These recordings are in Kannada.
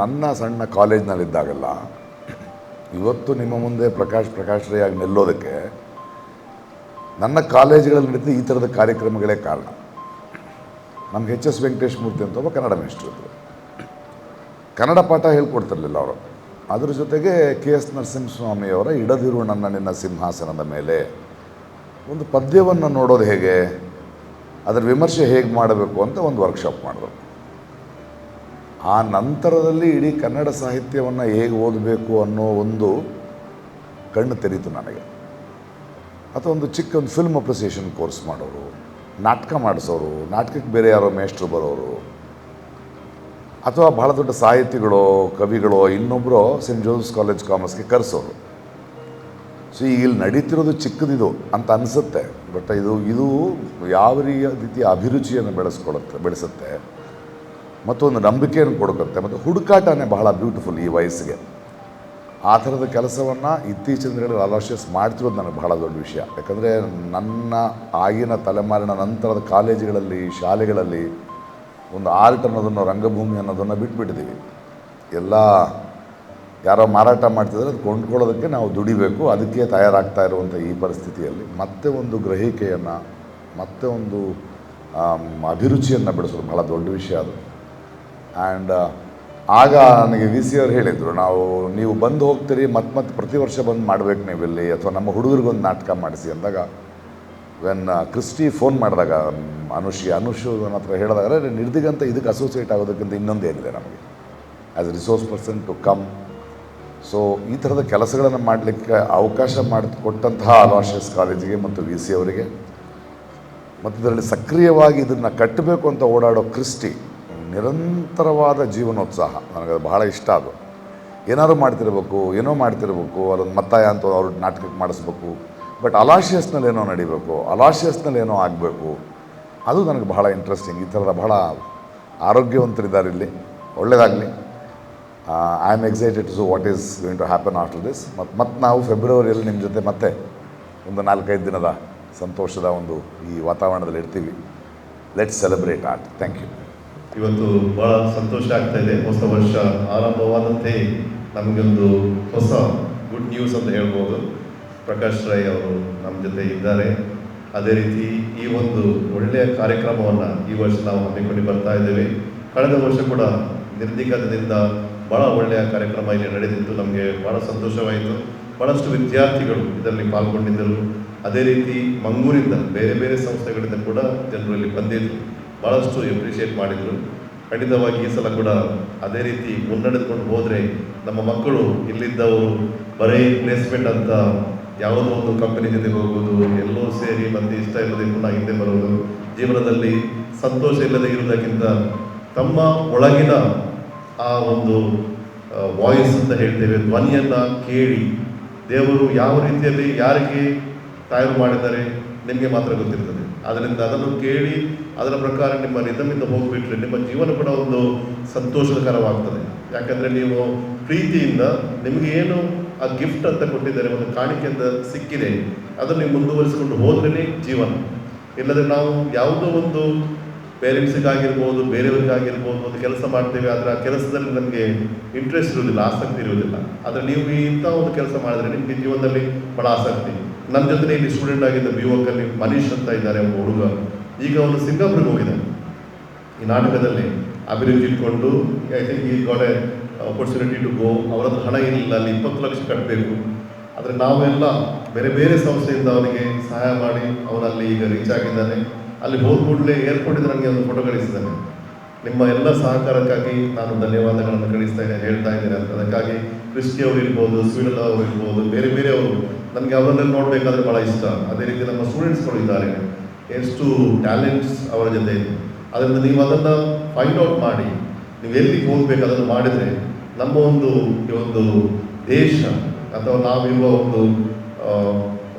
ನನ್ನ ಸಣ್ಣ ಕಾಲೇಜ್ನಲ್ಲಿದ್ದಾಗೆಲ್ಲ, ಇವತ್ತು ನಿಮ್ಮ ಮುಂದೆ ಪ್ರಕಾಶ್ ಪ್ರಕಾಶ್ ರೈ ಆಗಿ ನಿಲ್ಲೋದಕ್ಕೆ ನನ್ನ ಕಾಲೇಜ್ಗಳಲ್ಲಿ ನಡೀತಿದ್ದ ಈ ಥರದ ಕಾರ್ಯಕ್ರಮಗಳೇ ಕಾರಣ. ನಮ್ಗೆ ಎಚ್ ಎಸ್ ವೆಂಕಟೇಶ್ ಮೂರ್ತಿ ಅಂತ ಒಬ್ಬ ಕನ್ನಡ ಮೇಷ್ಟ್ರು ಇದ್ರು. ಕನ್ನಡ ಪಾಠ ಹೇಳ್ಕೊಡ್ತಿರಲಿಲ್ಲ ಅವರು. ಅದ್ರ ಜೊತೆಗೆ ಕೆ ಎಸ್ ನರಸಿಂಹಸ್ವಾಮಿಯವರ ಇಡದಿರು ನನ್ನ ನಿನ್ನ ಸಿಂಹಾಸನದ ಮೇಲೆ ಒಂದು ಪದ್ಯವನ್ನು ನೋಡೋದು ಹೇಗೆ, ಅದರ ವಿಮರ್ಶೆ ಹೇಗೆ ಮಾಡಬೇಕು ಅಂತ ಒಂದು ವರ್ಕ್ಶಾಪ್ ಮಾಡಿದ್ರು. ಆ ನಂತರದಲ್ಲಿ ಇಡೀ ಕನ್ನಡ ಸಾಹಿತ್ಯವನ್ನು ಹೇಗೆ ಓದಬೇಕು ಅನ್ನೋ ಒಂದು ಕಣ್ಣು ತೆರೀತು ನನಗೆ. ಅಥವಾ ಒಂದು ಚಿಕ್ಕ ಒಂದು ಫಿಲ್ಮ್ ಅಪ್ರಿಸಿಯೇಷನ್ ಕೋರ್ಸ್ ಮಾಡೋರು, ನಾಟಕ ಮಾಡಿಸೋರು, ನಾಟಕಕ್ಕೆ ಬೇರೆ ಯಾರೋ ಮೇಷ್ಟ್ರು ಬರೋರು, ಅಥವಾ ಭಾಳ ದೊಡ್ಡ ಸಾಹಿತಿಗಳೋ, ಕವಿಗಳೋ ಇನ್ನೊಬ್ಬರು ಸೆಂಟ್ ಜೋಸೆಫ್ಸ್ ಕಾಲೇಜ್ ಕಾಮರ್ಸ್ಗೆ ಕರೆಸೋರು. ಸೊ ಈಗ ಇಲ್ಲಿ ನಡೀತಿರೋದು ಚಿಕ್ಕದಿದು ಅಂತ ಅನಿಸುತ್ತೆ ಬಟ್ ಇದು ಇದು ಯಾವ ರೀತಿಯ ಅಭಿರುಚಿಯನ್ನು ಬೆಳೆಸ್ಕೊಳುತ್ತೆ, ಬೆಳೆಸುತ್ತೆ ಮತ್ತು ಒಂದು ನಂಬಿಕೆಯನ್ನು ಕೊಡುತ್ತೆ. ಮತ್ತು ಹುಡುಕಾಟನೇ ಬಹಳ ಬ್ಯೂಟಿಫುಲ್ ಈ ವಯಸ್ಸಿಗೆ. ಆ ಥರದ ಕೆಲಸವನ್ನು ಇತ್ತೀಚಿನ ದಿನಗಳಲ್ಲಿ ಅಲೋಷಿಯಸ್ ಮಾಡ್ತಿರೋದು ನನಗೆ ಬಹಳ ದೊಡ್ಡ ವಿಷಯ. ಯಾಕಂದರೆ ನನ್ನ ಆಗಿನ ತಲೆಮಾರಿನ ನಂತರದ ಕಾಲೇಜುಗಳಲ್ಲಿ, ಶಾಲೆಗಳಲ್ಲಿ ಒಂದು ಆರ್ಟ್ ಅನ್ನೋದನ್ನು, ರಂಗಭೂಮಿ ಅನ್ನೋದನ್ನು ಬಿಟ್ಬಿಟ್ಟಿದ್ದೀವಿ ಎಲ್ಲ ಯಾರೋ ಮಾರಾಟ ಮಾಡ್ತಿದ್ರೆ ಅದು ಕೊಂಡ್ಕೊಳ್ಳೋದಕ್ಕೆ ನಾವು ದುಡಿಬೇಕು, ಅದಕ್ಕೆ ತಯಾರಾಗ್ತಾ ಇರುವಂಥ ಈ ಪರಿಸ್ಥಿತಿಯಲ್ಲಿ. ಮತ್ತೆ ಒಂದು ಗ್ರಹಿಕೆಯನ್ನು, ಮತ್ತೆ ಒಂದು ಅಭಿರುಚಿಯನ್ನು ಬೆಳೆಸೋದು ಬಹಳ ದೊಡ್ಡ ವಿಷಯ ಅದು. ಆ್ಯಂಡ್ ಆಗ ನನಗೆ ವಿ ಸಿ ಅವ್ರು ಹೇಳಿದರು ನಾವು ನೀವು ಬಂದು ಹೋಗ್ತೀರಿ ಮತ್ತೆ ಮತ್ತೆ ಪ್ರತಿ ವರ್ಷ ಬಂದು ಮಾಡ್ಬೇಕು ನೀವು ಇಲ್ಲಿ ಅಥವಾ ನಮ್ಮ ಹುಡುಗರಿಗೊಂದು ನಾಟಕ ಮಾಡಿಸಿ ಅಂದಾಗ ವೆನ್ ಕ್ರಿಸ್ಟಿ ಫೋನ್ ಮಾಡಿದಾಗ ಅನುಷಿ ಅನುಷು ನನ್ನ ಹತ್ರ ಹೇಳಿದಾಗ "ಅರೆ, ನಿರ್ದಿಗಂತ ಇದಕ್ಕೆ ಅಸೋಸಿಯೇಟ್ ಆಗೋದಕ್ಕಿಂತ ಇನ್ನೊಂದು ಏನಿದೆ ನಮಗೆ? As a resource person to come so ಈ ಥರದ ಕೆಲಸಗಳನ್ನು ಮಾಡಲಿಕ್ಕೆ ಅವಕಾಶ ಮಾಡಿಕೊಟ್ಟಂತಹ ಅಲಾಶಿಯಸ್ ಕಾಲೇಜಿಗೆ ಮತ್ತು ವಿ ಸಿ ಅವರಿಗೆ ಮತ್ತು ಇದರಲ್ಲಿ ಸಕ್ರಿಯವಾಗಿ ಇದನ್ನು ಕಟ್ಟಬೇಕು ಅಂತ ಓಡಾಡೋ ಕ್ರಿಸ್ಟಿ ನಿರಂತರವಾದ ಜೀವನೋತ್ಸಾಹ. ನನಗೆ ಅದು ಬಹಳ ಇಷ್ಟ ಅದು. ಏನಾದ್ರು ಮಾಡ್ತಿರ್ಬೇಕು, ಏನೋ ಮಾಡ್ತಿರ್ಬೇಕು, ಅದೊಂದು ಮತ್ತಾಯ ಅಂತ ಅವ್ರ ನಾಟಕಕ್ಕೆ ಮಾಡಿಸ್ಬೇಕು. ಬಟ್ ಅಲಾಶಿಯಸ್ನಲ್ಲಿ ಏನೋ ನಡಿಬೇಕು, ಅಲಾಶಿಯಸ್ನಲ್ಲಿ ಏನೋ ಆಗಬೇಕು. ಅದು ನನಗೆ ಬಹಳ ಇಂಟ್ರೆಸ್ಟಿಂಗ್ ಈ ಥರದ ಬಹಳ ಆರೋಗ್ಯವಂತರಿದ್ದಾರೆ ಇಲ್ಲಿ. ಒಳ್ಳೆಯದಾಗಲಿ I am excited to what is going to happen after this ಮತ್ತು ಮತ್ತೆ ನಾವು ಫೆಬ್ರವರಿಯಲ್ಲಿ ನಿಮ್ಮ ಜೊತೆ ಮತ್ತೆ ಒಂದು ನಾಲ್ಕೈದು ದಿನದ ಸಂತೋಷದ ಒಂದು ಈ ವಾತಾವರಣದಲ್ಲಿ ಇರ್ತೀವಿ. Let's celebrate art thank you ಇವತ್ತು ಬಹಳ ಸಂತೋಷ ಆಗ್ತಾ ಇದೆ. ಹೊಸ ವರ್ಷ ಆರಂಭವಾದಂತೆ ನಮಗೊಂದು ಹೊಸ ಗುಡ್ ನ್ಯೂಸ್ ಅಂತ ಹೇಳ್ಬೋದು. ಪ್ರಕಾಶ್ ರೈ ಅವರು ನಮ್ಮ ಜೊತೆ ಇದ್ದಾರೆ. ಅದೇ ರೀತಿ ಈ ಒಂದು ಒಳ್ಳೆಯ ಕಾರ್ಯಕ್ರಮವನ್ನು ಈ ವರ್ಷ ನಾವು ಹಮ್ಮಿಕೊಂಡು ಬರ್ತಾ ಇದ್ದೇವೆ. ಕಳೆದ ವರ್ಷ ಕೂಡ ನಿರ್ದಿಗತದಿಂದ ಭಾಳ ಒಳ್ಳೆಯ ಕಾರ್ಯಕ್ರಮ ಇಲ್ಲಿ ನಡೆದಿತ್ತು. ನಮಗೆ ಭಾಳ ಸಂತೋಷವಾಯಿತು. ಭಾಳಷ್ಟು ವಿದ್ಯಾರ್ಥಿಗಳು ಇದರಲ್ಲಿ ಪಾಲ್ಗೊಂಡಿದ್ದರು. ಅದೇ ರೀತಿ ಮಂಗೂರಿಂದ ಬೇರೆ ಬೇರೆ ಸಂಸ್ಥೆಗಳಿಂದ ಕೂಡ ಜನರಲ್ಲಿ ಬಂದಿದ್ದರು ಭಾಳಷ್ಟು ಎಪ್ರಿಷಿಯೇಟ್ ಮಾಡಿದರು. ಖಂಡಿತವಾಗಿ ಈ ಸಲ ಕೂಡ ಅದೇ ರೀತಿ ಮುನ್ನಡೆದುಕೊಂಡು ಹೋದರೆ ನಮ್ಮ ಮಕ್ಕಳು ಇಲ್ಲಿದ್ದವರು ಬರೀ ಪ್ಲೇಸ್ಮೆಂಟ್ ಅಂತ ಯಾವುದೋ ಒಂದು ಕಂಪನಿ ಜೊತೆ ಹೋಗೋದು ಎಲ್ಲೋ ಸೇರಿ ಮತ್ತೆ ಇಷ್ಟ ಇಲ್ಲದೆ ಪುನಃ ಹಿಂದೆ ಬರೋದು ಜೀವನದಲ್ಲಿ ಸಂತೋಷ ಇಲ್ಲದೆ ಇರುವುದಕ್ಕಿಂತ ತಮ್ಮ ಒಳಗಿನ ಆ ಒಂದು ವಾಯ್ಸ್ ಅಂತ ಹೇಳ್ತೇವೆ, ಧ್ವನಿಯನ್ನು ಕೇಳಿ ದೇವರು ಯಾವ ರೀತಿಯಲ್ಲಿ ಯಾರಿಗೆ ತಯಾರು ಮಾಡಿದ್ದಾರೆ ನಿಮಗೆ ಮಾತ್ರ ಗೊತ್ತಿರ್ತದೆ. ಆದ್ದರಿಂದ ಅದನ್ನು ಕೇಳಿ ಅದರ ಪ್ರಕಾರ ನಿಮ್ಮ ರಿದಮಿಂದ ಹೋಗಿಬಿಟ್ರೆ ನಿಮ್ಮ ಜೀವನ ಕೂಡ ಒಂದು ಸಂತೋಷಕರವಾಗ್ತದೆ. ಯಾಕಂದರೆ ನೀವು ಪ್ರೀತಿಯಿಂದ ನಿಮಗೆ ಏನು ಆ ಗಿಫ್ಟ್ ಅಂತ ಕೊಟ್ಟಿದ್ದಾರೆ, ಒಂದು ಕಾಣಿಕೆ ಅಂತ ಸಿಕ್ಕಿದೆ, ಅದನ್ನು ನೀವು ಮುಂದುವರಿಸಿಕೊಂಡು ಹೋದ್ರೇ ಜೀವನ. ಇಲ್ಲದ್ರೆ ನಾವು ಯಾವುದೋ ಒಂದು ಪೇರೆಂಟ್ಸಿಗಾಗಿರ್ಬೋದು ಬೇರೆಯವ್ರಿಗಾಗಿರ್ಬೋದು, ಒಂದು ಕೆಲಸ ಮಾಡ್ತೇವೆ, ಆದರೆ ಆ ಕೆಲಸದಲ್ಲಿ ನಮಗೆ ಇಂಟ್ರೆಸ್ಟ್ ಇರುವುದಿಲ್ಲ, ಆಸಕ್ತಿ ಇರುವುದಿಲ್ಲ. ಆದರೆ ನೀವು ಇಂಥ ಒಂದು ಕೆಲಸ ಮಾಡಿದ್ರೆ ನಿಮಗೆ ಜೀವನದಲ್ಲಿ ಬಹಳ ಆಸಕ್ತಿ. ನನ್ನ ಜೊತೆ ಇಲ್ಲಿ ಸ್ಟೂಡೆಂಟ್ ಆಗಿದ್ದ ಬಿ ಓಕಲ್ಲಿ ಮನೀಶ್ ಅಂತ ಇದ್ದಾರೆ, ಒಬ್ಬ ಹುಡುಗ. ಈಗ ಅವನು ಸಿಂಗಾಪುರ್ಗೆ ಹೋಗಿದ್ದಾನೆ ಈ ನಾಟಕದಲ್ಲಿ ಅಭಿರುಚಿ ಇಟ್ಕೊಂಡು ಐ ಥಿಂಕ್ ಈ ಗೋಡೆ ಅಪರ್ಚುನಿಟಿ ಟು ಗೋ ಅವರದ್ದು ಹಣ ಏನಿಲ್ಲ, ಅಲ್ಲಿ ಇಪ್ಪತ್ತು ಲಕ್ಷ ಕಟ್ಟಬೇಕು ಆದರೆ ನಾವೆಲ್ಲ ಬೇರೆ ಬೇರೆ ಸಂಸ್ಥೆಯಿಂದ ಅವನಿಗೆ ಸಹಾಯ ಮಾಡಿ ಅವನಲ್ಲಿ ಈಗ ರೀಚ್ ಆಗಿದ್ದಾನೆ ಅಲ್ಲಿ ಕೂಡಲೇ ಏರ್ಪೋರ್ಟಿಂದ ನನಗೆ ಒಂದು ಫೋಟೋ ಕಳಿಸಿದ್ದಾನೆ ನಿಮ್ಮ ಎಲ್ಲ ಸಹಕಾರಕ್ಕಾಗಿ ನಾನು ಧನ್ಯವಾದಗಳನ್ನು ಕಳಿಸ್ತಾ ಇದ್ದೇನೆ, ಹೇಳ್ತಾ ಇದ್ದೇನೆ. ಅಂತ ಅದಕ್ಕಾಗಿ ಕೃಷ್ಣಿ ಅವರು ಇರ್ಬೋದು ಸುನಿಲ್ ಅವರು ಇರ್ಬೋದು, ಬೇರೆ ಬೇರೆ ಅವರು. ನನಗೆ ಅವರನ್ನೆಲ್ಲ ನೋಡಬೇಕಾದ್ರೆ ಭಾಳ ಇಷ್ಟ. ಅದೇ ರೀತಿ ನಮ್ಮ ಸ್ಟೂಡೆಂಟ್ಸ್ಗಳು ಇದ್ದಾರೆ. ಎಷ್ಟು ಟ್ಯಾಲೆಂಟ್ಸ್ ಅವರ ಜೊತೆ. ಇದೆ ಅದರಿಂದ ನೀವು ಅದನ್ನು ಫೈಂಡ್ ಔಟ್ ಮಾಡಿ, ನೀವು ಎಲ್ಲಿ ಹೋಗ್ಬೇಕು ಅದನ್ನು ಮಾಡಿದರೆ ನಮ್ಮ ಒಂದು ಈ ಒಂದು ದೇಶ ಅಥವಾ ನಾವಿರುವ ಒಂದು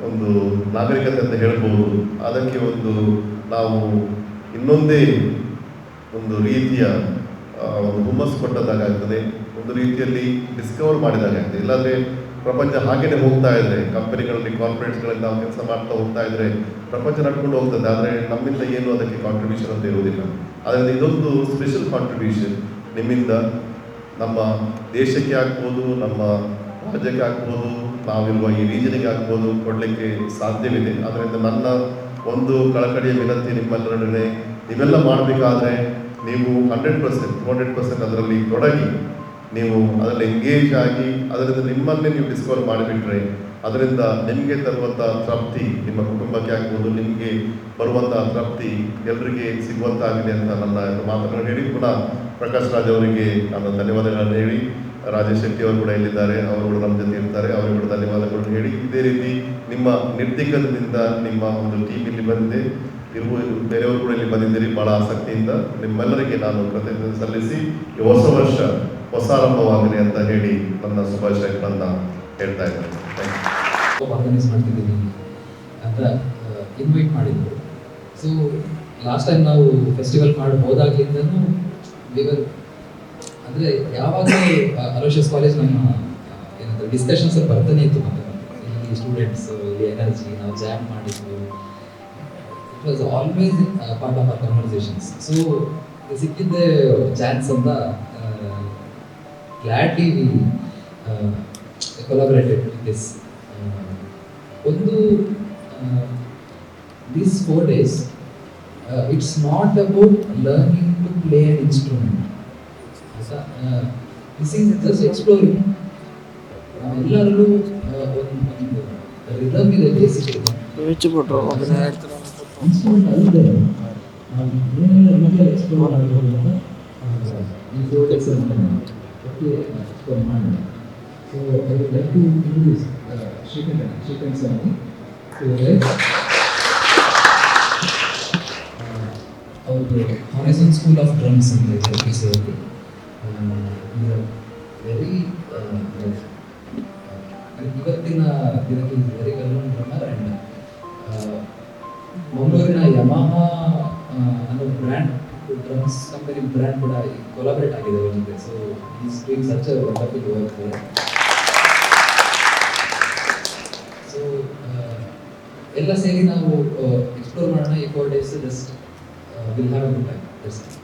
ಒಂದು ನಾಗರಿಕತೆ ಅಂತ ಹೇಳ್ಬೋದು. ಅದಕ್ಕೆ ಒಂದು ನಾವು ಇನ್ನೊಂದೇ ಒಂದು ರೀತಿಯ ಒಂದು ಹುಮ್ಮಸ್ಸು ಕೊಟ್ಟದ್ದಾಗ್ತದೆ ಒಂದು ರೀತಿಯಲ್ಲಿ ಡಿಸ್ಕವರ್ ಮಾಡಿದಾಗ ಆಗ್ತದೆ ಇಲ್ಲಾಂದರೆ ಪ್ರಪಂಚ ಹಾಗೇನೆ ಹೋಗ್ತಾ ಇದೆ ಕಂಪನಿಗಳಲ್ಲಿ ಕಾರ್ಪೊರೇಟ್ಸ್ಗಳಲ್ಲಿ ನಾವು ಕೆಲಸ ಮಾಡ್ತಾ ಹೋಗ್ತಾ ಇದ್ರೆ ಪ್ರಪಂಚ ನಡ್ಕೊಂಡು ಹೋಗ್ತದೆ. ಆದರೆ ನಮ್ಮಿಂದ ಏನು ಅದಕ್ಕೆ ಕಾಂಟ್ರಿಬ್ಯೂಷನ್ ಅಂತ ಇರುವುದಿಲ್ಲ. ಅದರಿಂದ ಇದೊಂದು ಸ್ಪೆಷಲ್ ಕಾಂಟ್ರಿಬ್ಯೂಷನ್ ನಿಮ್ಮಿಂದ ನಮ್ಮ ದೇಶಕ್ಕೆ ಆಗ್ಬೋದು, ನಮ್ಮ ರಾಜ್ಯಕ್ಕೆ ಆಗ್ಬೋದು, ನಾವಿರುವ ಈ ರೀಜನಿಗೆ ಆಗ್ಬೋದು, ಕೊಡಲಿಕ್ಕೆ ಸಾಧ್ಯವಿದೆ. ಆದ್ದರಿಂದ ನನ್ನ ಒಂದು ಕಳಕಳಿಯ ವಿನಂತಿ ನಿಮ್ಮೆಲ್ಲರೊಡನೆ, ನೀವೆಲ್ಲ ಮಾಡಬೇಕಾದ್ರೆ ನೀವು hundred percent to hundred percent ಅದರಲ್ಲಿ ತೊಡಗಿ ನೀವು ಅದರಲ್ಲಿ ಎಂಗೇಜ್ ಆಗಿ ಅದರಿಂದ ನಿಮ್ಮನ್ನೇ ನೀವು ಡಿಸ್ಕವರ್ ಮಾಡಿಬಿಟ್ರೆ ಅದರಿಂದ ನಿಮಗೆ ತರುವಂಥ ತೃಪ್ತಿ ನಿಮ್ಮ ಕುಟುಂಬಕ್ಕೆ ಆಗ್ಬೋದು, ನಿಮಗೆ ಬರುವಂಥ ತೃಪ್ತಿ ಎಲ್ರಿಗೆ ಸಿಗುವಂತಾಗಿದೆ ಅಂತ ನನ್ನ ಮಾತುಗಳನ್ನು ಹೇಳಿ. ಪುನಃ ಪ್ರಕಾಶ್ ರಾಜ್ ಅವರಿಗೆ ನಾನು ಧನ್ಯವಾದಗಳನ್ನು ಹೇಳಿ. ರಾಜೇಶ್ ಶೆಟ್ಟಿ ಅವರು ಕೂಡ ಇಲ್ಲಿದ್ದಾರೆ, ಅವರು ಕೂಡ ನಮ್ಮ ಜೊತೆ ಇರ್ತಾರೆ, ಅವರಿಗೆ ಕೂಡ ಧನ್ಯವಾದಗಳನ್ನು ಹೇಳಿ. ಇದೇ ರೀತಿ ನಿಮ್ಮ ನಿರ್ದಿಗ್ಗದಿಂದ ನಿಮ್ಮ ಒಂದು ಟೀಮ್ ಇಲ್ಲಿ ಬಂದಿದೆ. ಇರುವ ಬೇರೆಯವರು ಕೂಡ ಇಲ್ಲಿ ಬಂದಿದ್ದೀರಿ, ಬಹಳ ಆಸಕ್ತಿಯಿಂದ. ನಿಮ್ಮೆಲ್ಲರಿಗೆ ನಾನು ಕೃತಜ್ಞತೆ ಸಲ್ಲಿಸಿ. ಹೊಸ ವರ್ಷ ಹೊಸ ಆರಂಭವಾಗಲಿ ಅಂತ ಹೇಳಿ ನನ್ನ ಶುಭಾಶಯಗಳನ್ನು ಹೇಳ್ತಾ ಇದ್ದೇನೆ. ಮಾಡ್ತಿದ್ದೀವಿ ಅಂತ ಇನ್ವೈಟ್ ಮಾಡಿದ್ರು. ಸೊ ಲಾಸ್ಟ್ ಟೈಮ್ ನಾವು ಫೆಸ್ಟಿವಲ್ ಮಾಡಿ ವಿವರ್ ಅಂದರೆ ಯಾವಾಗಲೂ ಅಲೋಷಿಯಸ್ ಕಾಲೇಜ್ ನಮ್ಮ ಏನಂತ ಡಿಸ್ಕಷನ್ಸ್ ಬರ್ತಾನೆ ಇತ್ತು ಮತ್ತೆ. ಇಲ್ಲಿ ಸ್ಟೂಡೆಂಟ್ಸ್ ಇಲ್ಲಿ ಎನರ್ಜಿ ನಾವು ಜಾಮ್ ಮಾಡಿದ್ದು it was always part of our conversations so ಸಿಕ್ಕಿದ್ದೆ chance ಅಂತ ಗ್ಲಾಡ್ಲಿ ಕೊಲಾಬರೇಟೆಡ್ ವಿತ್ ದಿಸ್ ಒಂದು this four days it's not about learning to play an instrument this is just exploring ಎಲ್ಲರಲ್ಲೂ ಒಂದು ಒಂದು ರಿದಮ್ ಇದೆ ಬೇಸಿಕ್ ಇನ್ಸ್ಟ್ರೂಮೆಂಟ್ ಅಲ್ಲದೆ ನಾವು ಏನೆಲ್ಲ ರೀತಿಯಲ್ಲಿ ಎಕ್ಸ್ಪ್ಲೋರ್ ಅಂತ ಈ ಫೋರ್ ಡೇಸ್ ಎಕ್ಸ್ಪ್ಲೋರ್ ಮಾಡೋಣ so I would like to introduce the Srikantha Swamy ಅವ್ರದ್ದು ಹಾರಿಸನ್ ಸ್ಕೂಲ್ ಆಫ್ ಡ್ರಮ್ಸ್ ಅಂತ ಇದೆ ಪಿ ಸಿ ಅಲ್ಲಿ ವೆರಿ ಇವತ್ತಿನ ದಿನಕ್ಕೆ very well known drummer and ಮಂಗಳೂರಿನ ಯಮಹ ಅನ್ನೋ ಬ್ರ್ಯಾಂಡ್ ಡ್ರಮ್ಸ್ ಕಂಪನಿ ಬ್ರ್ಯಾಂಡ್ ಕೂಡ ಕೊಲಾಬ್ರೇಟ್ ಆಗಿದೆ ಅವ್ರ ಜೊತೆ so is doing such a wonderful work so ಎಲ್ಲ ಸೇರಿ ನಾವು ಎಕ್ಸ್ಪ್ಲೋರ್ ಮಾಡೋಣ ಈ four days just will have good time